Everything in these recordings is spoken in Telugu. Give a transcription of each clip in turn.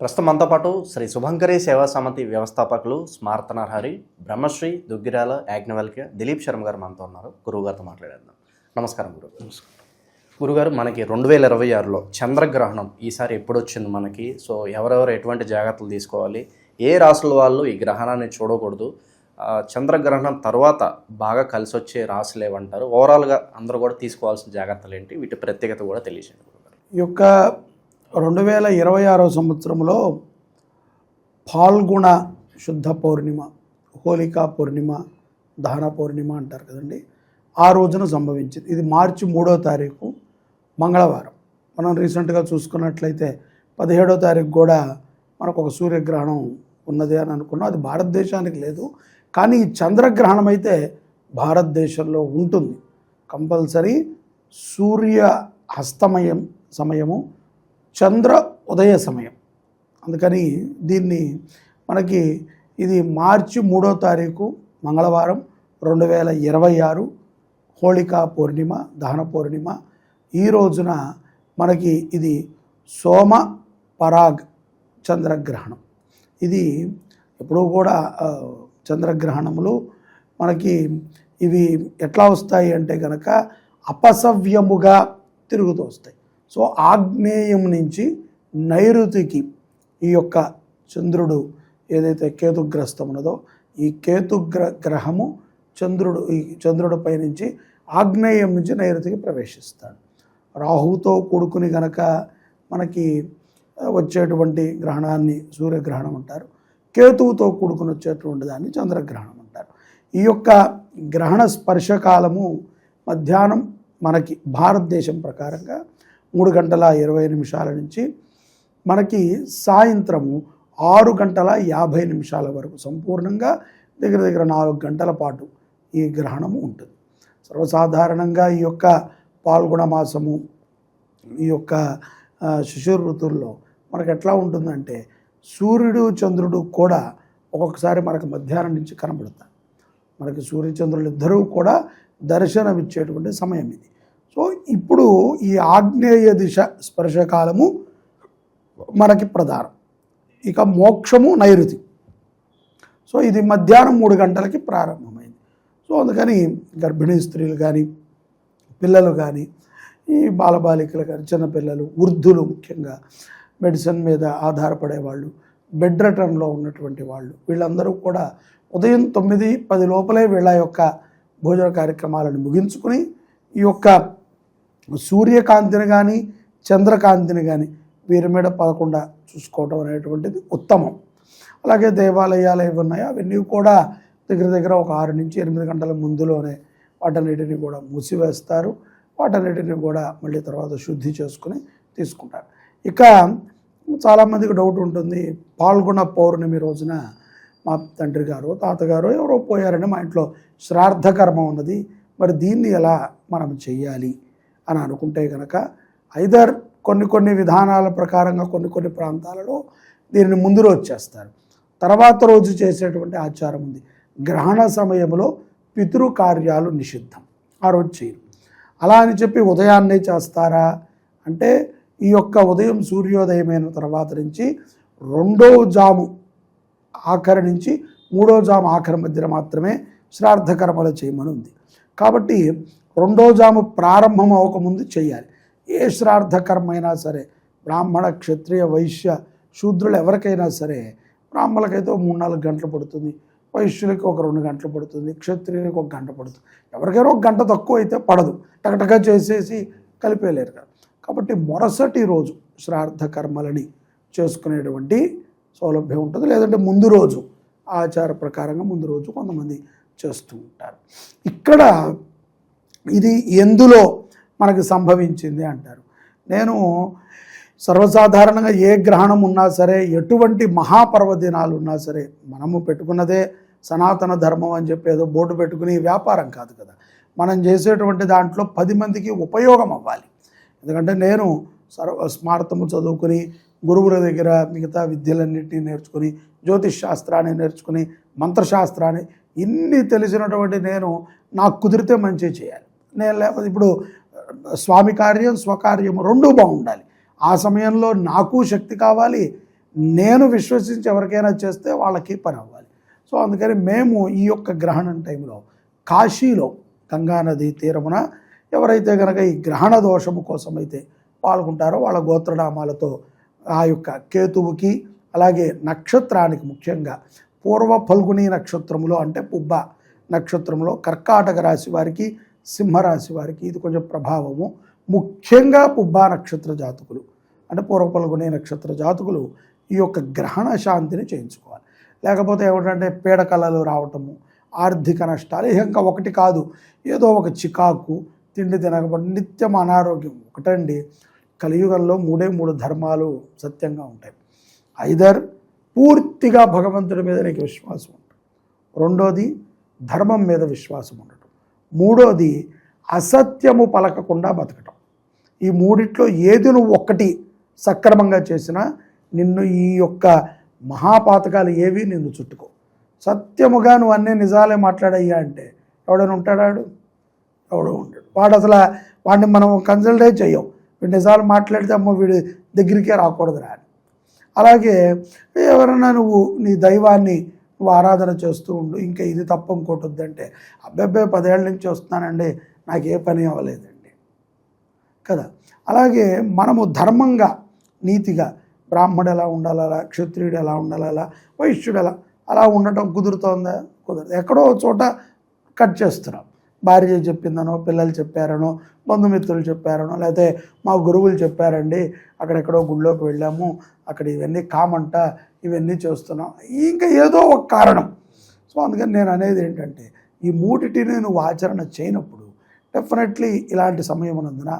ప్రస్తుతం మనతో పాటు శ్రీ శుభంకరి సేవా సమితి వ్యవస్థాపకులు స్మార్తనర్హరి బ్రహ్మశ్రీ దుగ్గిరాల యాజ్ఞవల్క్య దిలీప్ శర్మ గారు మనతో ఉన్నారు. గురువు గారితో మాట్లాడేద్దాం. నమస్కారం గురువు గురుగారు మనకి రెండు వేల ఇరవై ఆరులో చంద్రగ్రహణం ఈసారి ఎప్పుడు వచ్చింది మనకి? సో ఎవరెవరు ఎటువంటి జాగ్రత్తలు తీసుకోవాలి? ఏ రాసుల వాళ్ళు ఈ గ్రహణాన్ని చూడకూడదు? చంద్రగ్రహణం తర్వాత బాగా కలిసి వచ్చే రాసులు ఏమంటారు ఓవరాల్గా అందరూ కూడా తీసుకోవాల్సిన జాగ్రత్తలు ఏంటి? వీటి ప్రత్యేకత కూడా తెలియజేయండి గురుగారు ఈ యొక్క రెండు వేల ఇరవై ఆరో సంవత్సరంలో ఫాల్గుణ శుద్ధ పౌర్ణిమ హోలికా పౌర్ణిమ దహన పౌర్ణిమ అంటారు కదండి. ఆ రోజున సంభవించింది. ఇది మార్చి మూడో తారీఖు మంగళవారం. మనం రీసెంట్గా చూసుకున్నట్లయితే పదిహేడో తారీఖు కూడా మనకు ఒక సూర్యగ్రహణం ఉన్నది అని అనుకున్నాం. అది భారతదేశానికి లేదు. కానీ ఈ చంద్రగ్రహణం అయితే భారతదేశంలో ఉంటుంది. కంపల్సరీ సూర్య హస్తమయం సమయము చంద్ర ఉదయ సమయం. అందుకని దీన్ని మనకి ఇది మార్చి మూడో తారీఖు మంగళవారం రెండు వేల ఇరవై ఆరు హోళికా పౌర్ణిమ దహన పౌర్ణిమ. ఈ రోజున మనకి ఇది సోమ పరాగ్ చంద్రగ్రహణం. ఇది ఎప్పుడూ కూడా చంద్రగ్రహణములు మనకి ఇవి ఎట్లా వస్తాయి అంటే కనుక అపసవ్యముగా తిరుగుతూ వస్తాయి. సో ఆగ్నేయం నుంచి నైరుతికి ఈ యొక్క చంద్రుడు ఏదైతే కేతుగ్రస్తం ఉన్నదో ఈ కేతుగ్ర గ్రహము చంద్రుడు ఈ చంద్రుడి పైనుంచి ఆగ్నేయం నుంచి నైరుతికి ప్రవేశిస్తాడు. రాహువుతో కూడుకుని గనక మనకి వచ్చేటువంటి గ్రహణాన్ని సూర్యగ్రహణం అంటారు. కేతువుతో కూడుకుని వచ్చేటువంటి దాన్ని చంద్రగ్రహణం అంటారు. ఈ యొక్క గ్రహణ స్పర్శకాలము మధ్యాహ్నం మనకి భారతదేశం ప్రకారంగా మూడు గంటల ఇరవై నిమిషాల నుంచి మనకి సాయంత్రము ఆరు గంటల యాభై నిమిషాల వరకు సంపూర్ణంగా దగ్గర దగ్గర నాలుగు గంటల పాటు ఈ గ్రహణము ఉంటుంది. సర్వసాధారణంగా ఈ యొక్క పాల్గొన మాసము ఈ యొక్క శిశుర ఋతుల్లో ఋతువుల్లో మనకు ఎట్లా ఉంటుందంటే సూర్యుడు చంద్రుడు కూడా ఒక్కొక్కసారి మనకు మధ్యాహ్నం నుంచి కనబడతారు. మనకి సూర్యచంద్రులు ఇద్దరూ కూడా దర్శనమిచ్చేటువంటి సమయం ఇది. సో ఇప్పుడు ఈ ఆగ్నేయ దిశ స్పర్శకాలము మనకి ప్రధానం. ఇక మోక్షము నైరుతి. సో ఇది మధ్యాహ్నం మూడు గంటలకి ప్రారంభమైంది. సో అందుకని గర్భిణీ స్త్రీలు కానీ పిల్లలు కానీ ఈ బాలబాలికలు కానీ చిన్నపిల్లలు వృద్ధులు ముఖ్యంగా మెడిసిన్ మీద ఆధారపడే వాళ్ళు బెడ్ రిటర్న్లో ఉన్నటువంటి వాళ్ళు వీళ్ళందరూ కూడా ఉదయం తొమ్మిది పది లోపలే వీళ్ళ యొక్క భోజన కార్యక్రమాలను ముగించుకుని ఈ యొక్క సూర్యకాంతిని కానీ చంద్రకాంతిని కానీ వీరి మీద పడకుండా చూసుకోవడం అనేటువంటిది ఉత్తమం. అలాగే దేవాలయాలు ఏవి ఉన్నాయో. అవన్నీ కూడా దగ్గర దగ్గర ఒక ఆరు నుంచి ఎనిమిది గంటల ముందులోనే వాటన్నిటిని కూడా మూసివేస్తారు. వాటన్నిటిని కూడా మళ్ళీ తర్వాత శుద్ధి చేసుకుని తీసుకుంటారు. ఇక చాలామందికి డౌట్ ఉంటుంది. పాల్గొన పౌర్ణమి రోజున మా తండ్రి గారు తాతగారు ఎవరో పోయారని మా ఇంట్లో శ్రాద్ధకర్మ ఉన్నది. మరి దీన్ని ఎలా మనం చెయ్యాలి? అని అనుకుంటే కనుక ఐదర్ కొన్ని కొన్ని విధానాల ప్రకారంగా కొన్ని కొన్ని ప్రాంతాలలో దీనిని ముందు రోజు చేస్తారు. తర్వాత రోజు చేసేటువంటి ఆచారం ఉంది. గ్రహణ సమయంలో పితృ కార్యాలు నిషిద్ధం. ఆ రోజు చేయరు. అలా అని చెప్పి ఉదయాన్నే చేస్తారా? అంటే ఈ యొక్క ఉదయం సూర్యోదయమైన తర్వాత నుంచి రెండో జాము ఆఖరి నుంచి మూడో జాము ఆఖరి మధ్యన మాత్రమే శ్రార్థకర్మలు చేయమని ఉంది. కాబట్టి రెండో జాము ప్రారంభం అవ్వకముందు చేయాలి. ఏ శ్రార్థకర్మైనా సరే బ్రాహ్మణ క్షత్రియ వైశ్య శూద్రులు ఎవరికైనా సరే బ్రాహ్మణులకైతే మూడు నాలుగు గంటలు పడుతుంది. వైశ్యులకి ఒక రెండు గంటలు పడుతుంది. క్షత్రియులకి ఒక గంట పడుతుంది. ఎవరికైనా ఒక గంట తక్కువ అయితే పడదు. టకటగా చేసేసి కలిపేయలేరు కదా. కాబట్టి మరుసటి రోజు శ్రార్థకర్మలని చేసుకునేటువంటి సౌలభ్యం ఉంటుంది. లేదంటే ముందు రోజు ఆచార ప్రకారంగా ముందు రోజు కొంతమంది చేస్తూ ఉంటారు. ఇక్కడ ఇది ఎందులో మనకు సంభవించింది అంటారు. నేను సర్వసాధారణంగా ఏ గ్రహణం ఉన్నా సరే ఎటువంటి మహాపర్వదినాలు ఉన్నా సరే మనము పెట్టుకున్నదే సనాతన ధర్మం అని చెప్పి ఏదో బోటు పెట్టుకుని వ్యాపారం కాదు కదా. మనం చేసేటువంటి దాంట్లో పది మందికి ఉపయోగం అవ్వాలి. ఎందుకంటే నేను సర్వ స్మార్థము చదువుకుని గురువుల దగ్గర మిగతా విద్యలన్నింటినీ నేర్చుకుని జ్యోతిష్ శాస్త్రాన్ని నేర్చుకుని మంత్రశాస్త్రాన్ని ఇన్ని తెలిసినటువంటి నేను నాకు కుదిరితే మంచి చేయాలి. నేను లేకపోతే ఇప్పుడు స్వామి కార్యం స్వకార్యం రెండూ బాగుండాలి. ఆ సమయంలో నాకు శక్తి కావాలి నేను విశ్వసించి ఎవరికైనా చేస్తే వాళ్ళకి పని అవ్వాలి. సో అందుకని మేము ఈ యొక్క గ్రహణం టైంలో కాశీలో గంగానది తీరమున ఎవరైతే కనుక ఈ గ్రహణ దోషము కోసమైతే పాల్గొంటారో వాళ్ళ గోత్రనామాలతో ఆ యొక్క కేతువుకి అలాగే నక్షత్రానికి ముఖ్యంగా పూర్వ ఫల్గుని నక్షత్రములో అంటే పుబ్బ నక్షత్రంలో కర్కాటక రాశి వారికి సింహరాశి వారికి ఇది కొంచెం ప్రభావము. ముఖ్యంగా పుబ్బా నక్షత్ర జాతకులు. అంటే పూర్వపల్గొనే నక్షత్ర జాతకులు ఈ యొక్క గ్రహణ శాంతిని చేయించుకోవాలి. లేకపోతే ఏమిటంటే పీడకలలు రావటము ఆర్థిక నష్టాలు ఇంకా ఒకటి కాదు. ఏదో ఒక చికాకు తిండి తినకపోతే నిత్యం అనారోగ్యం ఒకటండి. కలియుగంలో మూడే మూడు ధర్మాలు సత్యంగా ఉంటాయి. ఐదర్ పూర్తిగా భగవంతుడి మీద నీకు విశ్వాసం ఉంటుంది. రెండోది ధర్మం మీద విశ్వాసం ఉండటం. మూడోది అసత్యము పలకకుండా బతకటం. ఈ మూడిట్లో ఏది నువ్వు ఒక్కటి సక్రమంగా చేసినా నిన్ను ఈ యొక్క మహాపాతకాలు ఏవి నిన్ను చుట్టుకో సత్యముగా నువ్వు అన్నీ నిజాలే మాట్లాడయ్యా అంటే ఎవడైనా ఉంటాడాడు ఎవడో ఉంటాడు. వాడు అసలు వాడిని మనం కన్సల్టే చేయం వీడు నిజాలు మాట్లాడితే అమ్మ వీడి దగ్గరికే రాకూడదురా అని. అలాగే ఎవరైనా నువ్వు నీ దైవాన్ని నువ్వు ఆరాధన చేస్తూ ఉండు ఇంకా ఇది తప్ప ఇంకోటి వద్దంటే అబ్బాయి పదేళ్ళ నుంచి వస్తున్నానండి నాకు ఏ పని అవ్వలేదండి. కదా? అలాగే మనము ధర్మంగా నీతిగా బ్రాహ్మడు ఎలా ఉండాలా క్షత్రియుడు ఎలా ఉండాలలా వైశ్యుడు ఎలా అలా ఉండటం కుదురుతోందా? కుదరదు. ఎక్కడో చోట కట్ చేస్తున్నాం. భార్య చెప్పిందనో పిల్లలు చెప్పారనో బంధుమిత్రులు చెప్పారనో లేకపోతే మా గురువులు చెప్పారండి అక్కడెక్కడో గుళ్ళోకి వెళ్ళాము అక్కడ ఇవన్నీ కామంట ఇవన్నీ చేస్తున్నాం. ఇంకా ఏదో ఒక కారణం. సో అందుకని నేను అనేది ఏంటంటే ఈ మూటిటిని నువ్వు ఆచరణ చేయనప్పుడు డెఫినెట్లీ ఇలాంటి సమయం ఉన్నందున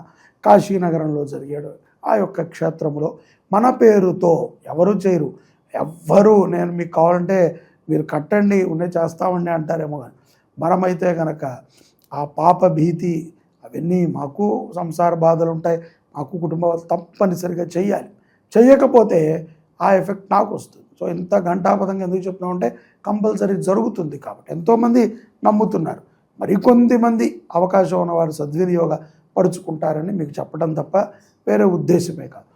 కాశీనగరంలో జరిగాడు. ఆ యొక్క క్షేత్రంలో మన పేరుతో ఎవరు చేయరు. ఎవ్వరు నేను మీకు కావాలంటే మీరు కట్టండి ఉండే చేస్తామండి అంటారేమో కానీ మనమైతే కనుక ఆ పాప భీతి అవన్నీ మాకు సంసార బాధలు ఉంటాయి మాకు కుటుంబాలు తప్పనిసరిగా చేయాలి చేయకపోతే ఆ ఎఫెక్ట్ నాకు వస్తుంది. సో ఇంత ఘంటాపథంగా ఎందుకు చెప్తున్నామంటే కంపల్సరీ జరుగుతుంది కాబట్టి. ఎంతోమంది నమ్ముతున్నారు. మరికొంతమంది అవకాశం ఉన్నవారు సద్వినియోగ పరుచుకుంటారని మీకు చెప్పడం తప్ప వేరే ఉద్దేశమే కాదు.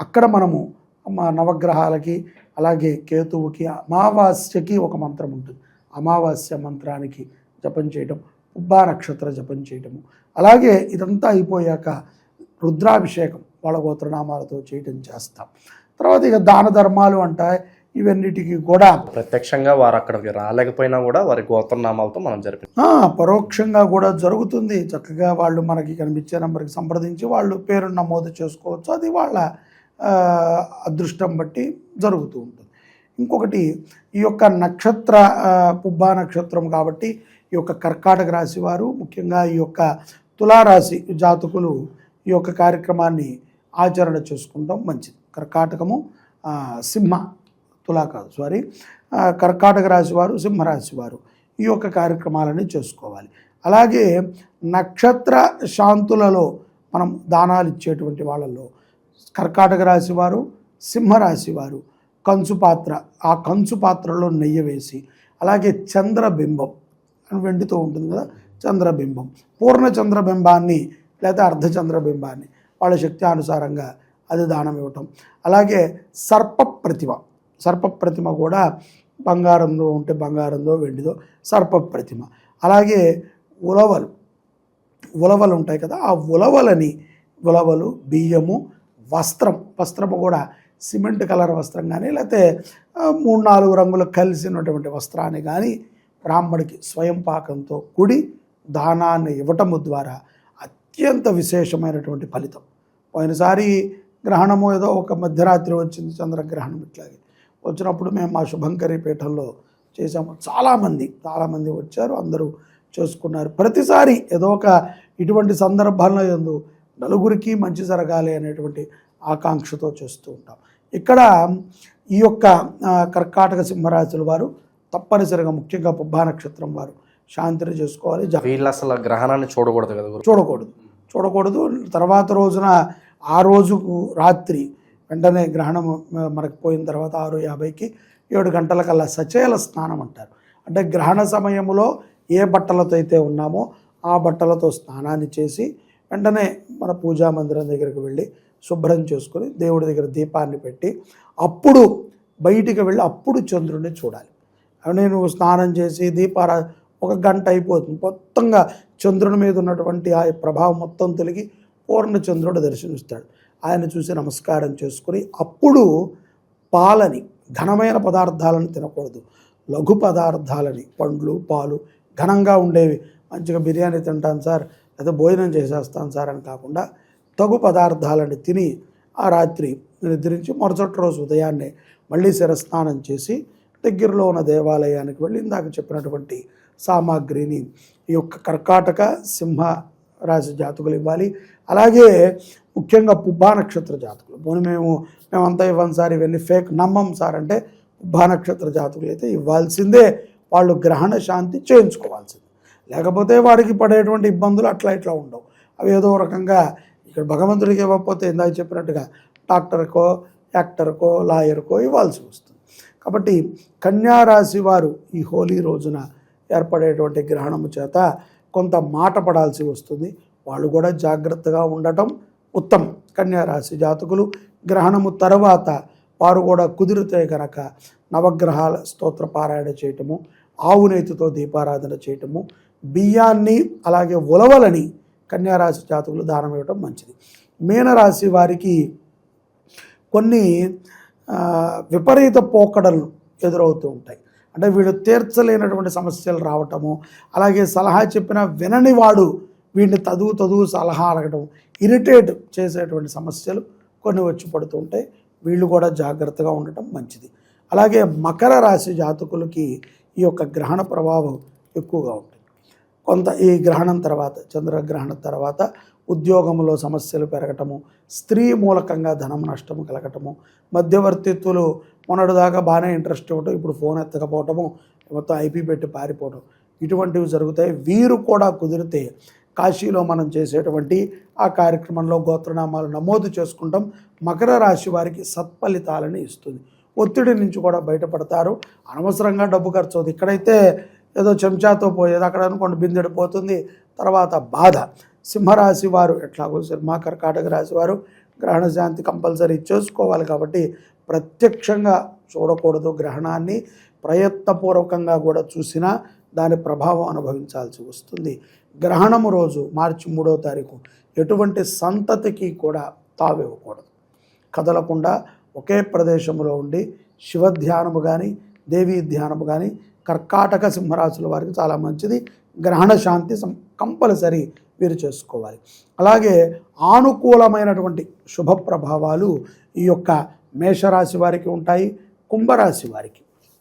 అక్కడ మనము మా నవగ్రహాలకి అలాగే కేతువుకి అమావాస్యకి ఒక మంత్రం ఉంటుంది. అమావాస్య మంత్రానికి జపం చేయటం ఉబ్బా నక్షత్ర జపం చేయటము. అలాగే ఇదంతా అయిపోయాక రుద్రాభిషేకం వాళ్ళ గోత్రనామాలతో చేయటం చేస్తాం. తర్వాత ఇక దాన ధర్మాలు అంటాయి ఇవన్నిటికీ కూడా. ప్రత్యక్షంగా వారు అక్కడికి రాలేకపోయినా కూడా వారి గోత్రనామాలతో మనం జరిపి పరోక్షంగా కూడా జరుగుతుంది. చక్కగా వాళ్ళు మనకి కనిపించే నెంబర్కి సంప్రదించి వాళ్ళు పేరు నమోదు చేసుకోవచ్చు. అది వాళ్ళ అదృష్టం బట్టి జరుగుతూ ఉంటుంది. ఇంకొకటి ఈ యొక్క నక్షత్ర పుబ్బా నక్షత్రం కాబట్టి ఈ యొక్క కర్కాటక రాశి వారు ముఖ్యంగా ఈ యొక్క తులారాశి జాతకులు ఈ యొక్క కార్యక్రమాన్ని ఆచరణ చేసుకుంటాం. మంచిది. కర్కాటకము సింహ తులా కాదు సారీ కర్కాటక రాశివారు సింహరాశివారు ఈ యొక్క కార్యక్రమాలని చేసుకోవాలి. అలాగే నక్షత్ర శాంతులలో మనం దానాలు ఇచ్చేటువంటి వాళ్ళల్లో కర్కాటక రాశివారు సింహరాశివారు కంచు పాత్ర ఆ కంచు పాత్రలో నెయ్యి వేసి అలాగే చంద్రబింబం అని వెండితో ఉంటుంది కదా చంద్రబింబం పూర్ణ చంద్రబింబాన్ని లేదా అర్ధచంద్రబింబాన్ని వాళ్ళ శక్తి అనుసారంగా అది దానం ఇవ్వటం. అలాగే సర్ప ప్రతిమ. సర్ప ప్రతిమ కూడా బంగారంలో ఉంటే బంగారంలో వెండిదో సర్ప ప్రతిమ. అలాగే ఉలవలు. ఉలవలు ఉంటాయి కదా ఆ ఉలవలని ఉలవలు బియ్యము వస్త్రం వస్త్రము కూడా సిమెంట్ కలర్ వస్త్రం కానీ లేకపోతే మూడు నాలుగు రంగులు కలిసినటువంటి వస్త్రాన్ని కానీ బ్రాహ్మడికి స్వయం పాకంతో కూడి దానాన్ని ఇవ్వటము ద్వారా అత్యంత విశేషమైనటువంటి ఫలితం. పోయినసారి గ్రహణము ఏదో ఒక మధ్యరాత్రి వచ్చింది చంద్రగ్రహణం ఇట్లాగే వచ్చినప్పుడు మేము మా శుభంకరి పీఠంలో చేసాము చాలామంది చాలామంది వచ్చారు అందరూ చేసుకున్నారు. ప్రతిసారి ఏదో ఒక ఇటువంటి సందర్భాల్లో ఎందు నలుగురికి మంచి జరగాలి అనేటువంటి ఆకాంక్షతో చేస్తూ ఉంటాం. ఇక్కడ ఈ యొక్క కర్కాటక సింహరాశుల వారు తప్పనిసరిగా ముఖ్యంగా పుబ్బా నక్షత్రం వారు శాంతిని చేసుకోవాలి. వీళ్ళు అసలు గ్రహణాన్ని చూడకూడదు కదా చూడకూడదు. చూడకూడదు. తర్వాత రోజున ఆ రోజుకు రాత్రి వెంటనే గ్రహణం మనకు పోయిన తర్వాత ఆరు యాభైకి ఏడు గంటలకల్లా సచేల స్నానం అంటారు. అంటే గ్రహణ సమయంలో ఏ బట్టలతో అయితే ఉన్నామో ఆ బట్టలతో స్నానాన్ని చేసి వెంటనే మన పూజా మందిరం దగ్గరికి వెళ్ళి శుభ్రం చేసుకొని దేవుడి దగ్గర దీపాన్ని పెట్టి అప్పుడు బయటికి వెళ్ళి అప్పుడు చంద్రుడిని చూడాలి. నేను స్నానం చేసి దీపారా ఒక గంట అయిపోతుంది. మొత్తంగా చంద్రుని మీద ఉన్నటువంటి ఆ ప్రభావం మొత్తం తొలగి పూర్ణచంద్రుడు దర్శనమిస్తాడు. ఆయన చూసి నమస్కారం చేసుకుని అప్పుడు పాలని ఘనమైన పదార్థాలను తినకూడదు. లఘు పదార్థాలని పండ్లు పాలు ఘనంగా ఉండేవి. మంచిగా బిర్యానీ తింటాను సార్ లేదా భోజనం చేసేస్తాను సార్ అని కాకుండా తగు పదార్థాలని తిని ఆ రాత్రి నిద్రించి మరుసటి రోజు ఉదయాన్నే మళ్ళీ శిరస్నానం చేసి దగ్గరలో ఉన్న దేవాలయానికి వెళ్ళి ఇందాక చెప్పినటువంటి సామాగ్రిని ఈ యొక్క కర్కాటక సింహ రాశి జాతకులు ఇవ్వాలి. అలాగే ముఖ్యంగా పుబ్బా నక్షత్ర జాతకులు. పోనీ మేము మేమంతా ఇవ్వం సార్ ఇవన్నీ ఫేక్ నమ్మం సార్ అంటే పుబ్బా నక్షత్ర జాతకులు అయితే ఇవ్వాల్సిందే. వాళ్ళు గ్రహణ శాంతి చేయించుకోవాల్సిందే. లేకపోతే వాడికి పడేటువంటి ఇబ్బందులు అట్లా ఇట్లా ఉండవు. అవి ఏదో రకంగా ఇక్కడ భగవంతుడికి ఇవ్వకపోతే ఇందాక చెప్పినట్టుగా డాక్టర్కో యాక్టర్కో లాయర్కో ఇవ్వాల్సి వస్తుంది. కాబట్టి కన్యారాశి వారు ఈ హోలీ రోజున ఏర్పడేటువంటి గ్రహణము చేత కొంత మాట పడాల్సి వస్తుంది. వాళ్ళు కూడా జాగ్రత్తగా ఉండటం ఉత్తమం. కన్యారాశి జాతకులు గ్రహణము తర్వాత వారు కూడా కుదిరితే గనక నవగ్రహాల స్తోత్ర పారాయణ చేయటము ఆవు నేతితో దీపారాధన చేయటము బియ్యాన్ని అలాగే ఉలవలని కన్యారాశి జాతకులు దానం ఇవ్వటం మంచిది. మీనరాశి వారికి కొన్ని విపరీత పోకడలు ఎదురవుతూ ఉంటాయి. అంటే వీడు తీర్చలేనటువంటి సమస్యలు రావటము అలాగే సలహా చెప్పిన వినని వాడు వీటిని తదువు తదువు సలహా అడగడం ఇరిటేట్ చేసేటువంటి సమస్యలు కొన్ని వచ్చి పడుతుంటాయి వీళ్ళు కూడా జాగ్రత్తగా ఉండటం మంచిది. అలాగే మకర రాశి జాతకులకి ఈ యొక్క గ్రహణ ప్రభావం ఎక్కువగా ఉంటుంది. కొంత ఈ గ్రహణం తర్వాత చంద్రగ్రహణం తర్వాత ఉద్యోగంలో సమస్యలు పెరగటము స్త్రీ మూలకంగా ధనం నష్టము కలగటము మధ్యవర్తిత్వులు మొన్నటిదాకా బాగానే ఇంట్రెస్ట్ ఇవ్వటం ఇప్పుడు ఫోన్ ఎత్తకపోవటము మొత్తం ఐపీ పెట్టి పారిపోవటం ఇటువంటివి జరుగుతాయి. వీరు కూడా కుదిరితే కాశీలో మనం చేసేటువంటి ఆ కార్యక్రమంలో గోత్రనామాలు నమోదు చేసుకుంటాం. మకర రాశి వారికి సత్ఫలితాలను ఇస్తుంది. ఒత్తిడి నుంచి కూడా బయటపడతారు. అనవసరంగా డబ్బు ఖర్చు అవుతుంది. ఇక్కడైతే ఏదో చెంచాతో పోయేది అక్కడ అనుకోండి బిందెడు పోతుంది. తర్వాత బాధ. సింహరాశి వారు ఎట్లాగో సింహ కర్కాటక రాశి వారు గ్రహణ శాంతి కంపల్సరీ చేసుకోవాలి కాబట్టి ప్రత్యక్షంగా చూడకూడదు గ్రహణాన్ని. ప్రయత్నపూర్వకంగా కూడా చూసినా దాని ప్రభావం అనుభవించాల్సి వస్తుంది. గ్రహణము రోజు మార్చి మూడో తారీఖు ఎటువంటి సంతతికి కూడా తావివ్వకూడదు. కదలకుండా ఒకే ప్రదేశంలో ఉండి శివ ధ్యానము కానీ దేవీ ధ్యానము కానీ కర్కాటక సింహరాశుల వారికి చాలా మంచిది. గ్రహణ శాంతి సం- కంపల్సరీ వీరు చేసుకోవాలి. అలాగే ఆనుకూలమైనటువంటి శుభ ప్రభావాలు ఈ యొక్క మేషరాశి వారికి ఉంటాయి కుంభరాశి వారికి.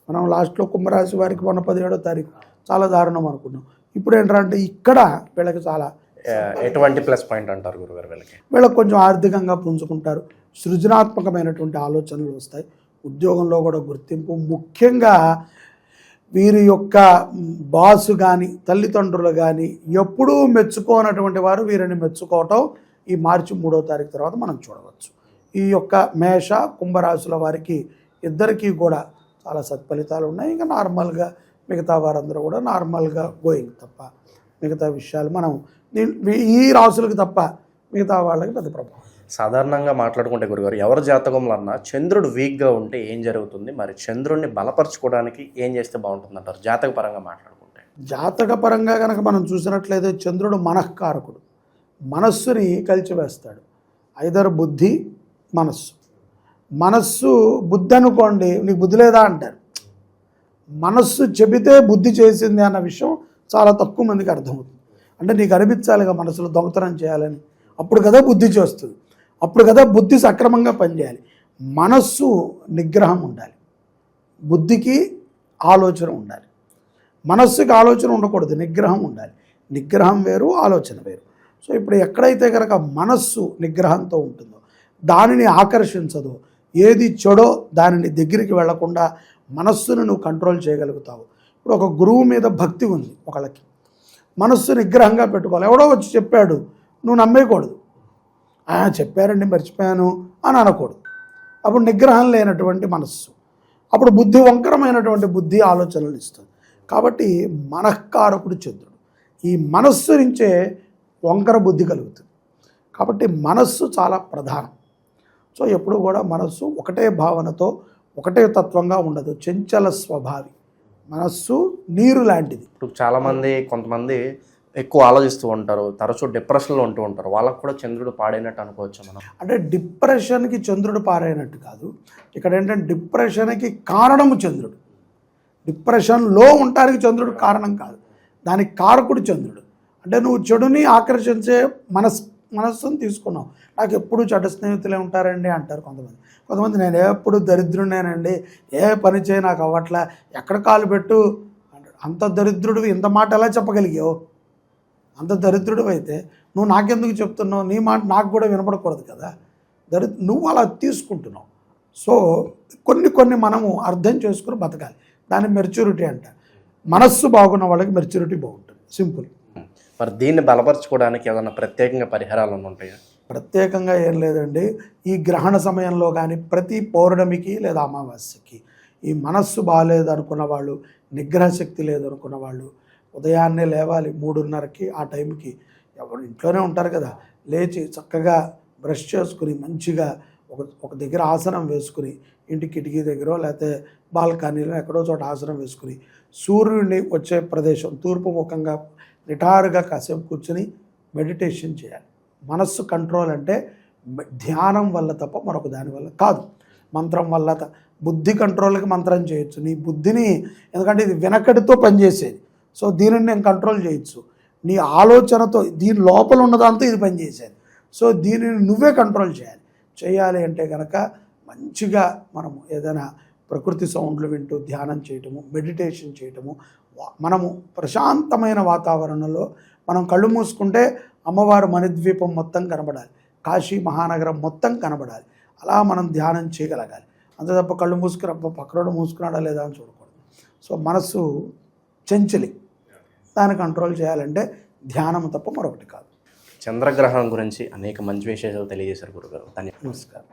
మనం లాస్ట్లో కుంభరాశి వారికి మొన్న పదిహేడో తారీఖు చాలా దారుణం అనుకున్నాం ఇప్పుడు ఏంటంటే ఇక్కడ వీళ్ళకి చాలా ఎటువంటి ప్లస్ పాయింట్ అంటారు గురుగారు వీళ్ళకి? వీళ్ళకి కొంచెం ఆర్థికంగా పుంజుకుంటారు. సృజనాత్మకమైనటువంటి ఆలోచనలు వస్తాయి. ఉద్యోగంలో కూడా గుర్తింపు. ముఖ్యంగా వీరి యొక్క బాసు కానీ తల్లిదండ్రులు కానీ ఎప్పుడూ మెచ్చుకోనటువంటి వారు వీరిని మెచ్చుకోవటం ఈ మార్చి మూడో తారీఖు తర్వాత మనం చూడవచ్చు. ఈ యొక్క మేష కుంభరాశుల వారికి ఇద్దరికీ కూడా చాలా సత్ఫలితాలు ఉన్నాయి. ఇంకా నార్మల్గా మిగతా వారందరూ కూడా నార్మల్గా గోయింగ్ తప్ప మిగతా విషయాలు మనం ఈ రాసులకు తప్ప మిగతా వాళ్ళకి పెద్ద ప్రభావం. సాధారణంగా మాట్లాడుకుంటే గురుగారు ఎవరి జాతకంలో అన్నా చంద్రుడు వీక్గా ఉంటే ఏం జరుగుతుంది? మరి చంద్రుడిని బలపరచుకోవడానికి ఏం చేస్తే బాగుంటుంది అంటారు జాతక పరంగా మాట్లాడుకుంటే. జాతక పరంగా కనుక మనం చూసినట్లయితే చంద్రుడు మనఃకారకుడు. మనస్సుని కలిచివేస్తాడు. ఐదర్ బుద్ధి మనస్సు. మనస్సు బుద్ధి అనుకోండి నీకు బుద్ధి లేదా అంటారు. మనస్సు చెబితే బుద్ధి చేసింది అన్న విషయం చాలా తక్కువ మందికి అర్థమవుతుంది. అంటే నీకు అనిపించాలిగా మనసులో దొంగతనం చేయాలని. అప్పుడు కదా బుద్ధి చేస్తుంది. అప్పుడు కదా బుద్ధి సక్రమంగా పనిచేయాలి. మనస్సు నిగ్రహం ఉండాలి. బుద్ధికి ఆలోచన ఉండాలి. మనస్సుకి ఆలోచన ఉండకూడదు. నిగ్రహం ఉండాలి. నిగ్రహం వేరు ఆలోచన వేరు. సో ఇప్పుడు ఎక్కడైతే కనుక మనస్సు నిగ్రహంతో ఉంటుందో దానిని ఆకర్షించదు. ఏది చెడో దానిని దగ్గరికి వెళ్ళకుండా మనస్సును నువ్వు కంట్రోల్ చేయగలుగుతావు. ఇప్పుడు ఒక గురువు మీద భక్తి ఉంది ఒకళ్ళకి. మనస్సు నిగ్రహంగా పెట్టుకోవాలి. ఎవడో వచ్చి చెప్పాడు నువ్వు నమ్మేయకూడదు. చెప్పారండి మర్చిపోయాను అని అనకూడదు. అప్పుడు నిగ్రహం లేనటువంటి మనస్సు. అప్పుడు బుద్ధి వంకరమైనటువంటి బుద్ధి ఆలోచనలు ఇస్తుంది. కాబట్టి మనఃకారకుడు చంద్రుడు. ఈ మనస్సు నుంచే వంకర బుద్ధి కలుగుతుంది. కాబట్టి మనస్సు చాలా ప్రధానం. సో ఎప్పుడు కూడా మనస్సు ఒకటే భావనతో ఒకటే తత్వంగా ఉండదు. చెంచల స్వభావి. మనస్సు నీరు లాంటిది. ఇప్పుడు చాలామంది కొంతమంది ఎక్కువ ఆలోచిస్తూ ఉంటారు. తరచూ డిప్రెషన్లో ఉంటూ ఉంటారు. వాళ్ళకు కూడా చంద్రుడు పాడైనట్టు అనుకోవచ్చు మనం? అంటే డిప్రెషన్కి చంద్రుడు పారైనట్టు కాదు. ఇక్కడ ఏంటంటే డిప్రెషన్కి కారణము చంద్రుడు. డిప్రెషన్లో ఉండటానికి చంద్రుడు కారణం కాదు. దానికి కారకుడు చంద్రుడు. అంటే నువ్వు చెడుని ఆకర్షించే మనస్ మనస్సును తీసుకున్నావు నాకు ఎప్పుడు చెడ్డ స్నేహితులే ఉంటారండి అంటారు కొంతమంది. కొంతమంది నేను ఎప్పుడు దరిద్రుడినేనండి ఏ పని చేయి నాకు అవ్వట్లే. ఎక్కడ కాలు పెట్టు అంటాడు. అంత దరిద్రుడు ఇంత మాట ఎలా చెప్పగలిగావు? అంత దరిద్రుడు అయితే నువ్వు నాకెందుకు చెప్తున్నావు? నీ మాట నాకు కూడా వినపడకూడదు కదా. దరి నువ్వు అలా తీసుకుంటున్నావు. సో కొన్ని కొన్ని మనము అర్థం చేసుకుని బతకాలి. దాన్ని మెచ్యూరిటీ అంట మనస్సు బాగున్న వాళ్ళకి మెచ్యూరిటీ బాగుంటుంది. సింపుల్. మరి దీన్ని బలపరచుకోవడానికి ఏదైనా ప్రత్యేకంగా పరిహారాలు ఉంటాయా? ప్రత్యేకంగా ఏం లేదండి. ఈ గ్రహణ సమయంలో కానీ ప్రతి పౌర్ణమికి లేదా అమావాస్యకి ఈ మనస్సు బాగాలేదు అనుకున్న వాళ్ళు నిగ్రహ శక్తి లేదనుకున్న వాళ్ళు ఉదయాన్నే లేవాలి మూడున్నరకి ఆ టైంకి. ఎవరు ఇంట్లోనే ఉంటారు కదా. లేచి చక్కగా బ్రష్ చేసుకుని మంచిగా ఒక ఒక దగ్గర ఆసనం వేసుకుని ఇంటి కిటికీ దగ్గర లేకపోతే బాల్కనీలో ఎక్కడో చోట ఆసనం వేసుకుని సూర్యుడిని వచ్చే ప్రదేశం తూర్పు ముఖంగా నిటారుగా కాసేపు కూర్చుని మెడిటేషన్ చేయాలి. మనస్సు కంట్రోల్ అంటే ధ్యానం వల్ల తప్ప మరొక దాని వల్ల కాదు. మంత్రం వల్ల త- బుద్ధి కంట్రోల్కి మంత్రం చేయొచ్చు. నీ బుద్ధిని ఎందుకంటే ఇది వెనకడితో పనిచేసేది. సో దీనిని నేను కంట్రోల్ చేయొచ్చు. నీ ఆలోచనతో దీని లోపల ఉన్నదాంతో ఇది పనిచేసేది. సో దీనిని నువ్వే కంట్రోల్ చేయాలి. చేయాలి అంటే కనుక మంచిగా మనము ఏదైనా ప్రకృతి సౌండ్లు వింటూ ధ్యానం చేయటము మెడిటేషన్ చేయటము మనము ప్రశాంతమైన వాతావరణంలో మనం కళ్ళు మూసుకుంటే అమ్మవారు మణిద్వీపం మొత్తం కనబడాలి. కాశీ మహానగరం మొత్తం కనబడాలి. అలా మనం ధ్యానం చేయగలగాలి. అంతే తప్ప కళ్ళు మూసుకుని పక్కనోడు మూసుకున్నాడా లేదా అని చూడకూడదు. సో మనస్సు చెంచలి. దాన్ని కంట్రోల్ చేయాలంటే ధ్యానం తప్ప మరొకటి కాదు. చంద్రగ్రహణం గురించి అనేక మంచి విశేషాలు తెలియజేశారు గురుగారు. ధన్యవాదాలు. నమస్కారం.